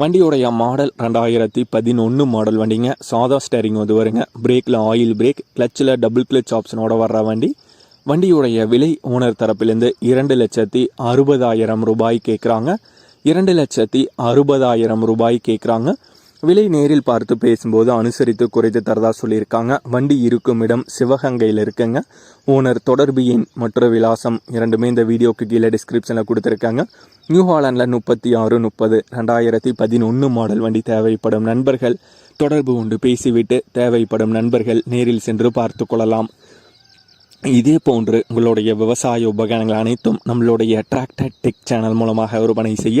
வண்டியோடைய model ரெண்டாயிரத்தி பதினொன்று model வண்டிங்க. சாதா ஸ்டேரிங் வந்து வருங்க. பிரேக்கில் ஆயில் பிரேக் கிளச்சில் டபுள் கிளச் ஆப்ஷனோட வர்ற வண்டி. வண்டியுடைய விலை ஓனர் தரப்பிலிருந்து இரண்டு லட்சத்தி அறுபதாயிரம் ரூபாய் கேட்குறாங்க இரண்டு லட்சத்தி அறுபதாயிரம் ரூபாய் கேட்குறாங்க விலை நேரில் பார்த்து பேசும்போது அனுசரித்து குறைத்து தரதா சொல்லியிருக்காங்க. வண்டி இருக்கும் இடம் சிவகங்கையில் இருக்குங்க. ஓனர் தொடர்பு எண் மற்ற விலாசம் இரண்டுமே இந்த வீடியோக்கு கீழே டிஸ்கிரிப்ஷனில் கொடுத்துருக்காங்க. நியூ ஹாலண்டில் முப்பத்தி ஆறு முப்பது ரெண்டாயிரத்தி பதினொன்று மாடல் வண்டி தேவைப்படும் நண்பர்கள். தொடர்பு கொண்டு பேசிவிட்டு தேவைப்படும் நண்பர்கள் நேரில் சென்று பார்த்து கொள்ளலாம். இதே போன்று உங்களுடைய விவசாய உபகரணங்கள் அனைத்தும் நம்மளுடைய டிராக்டர் டெக் சேனல் மூலமாக விற்பனை செய்ய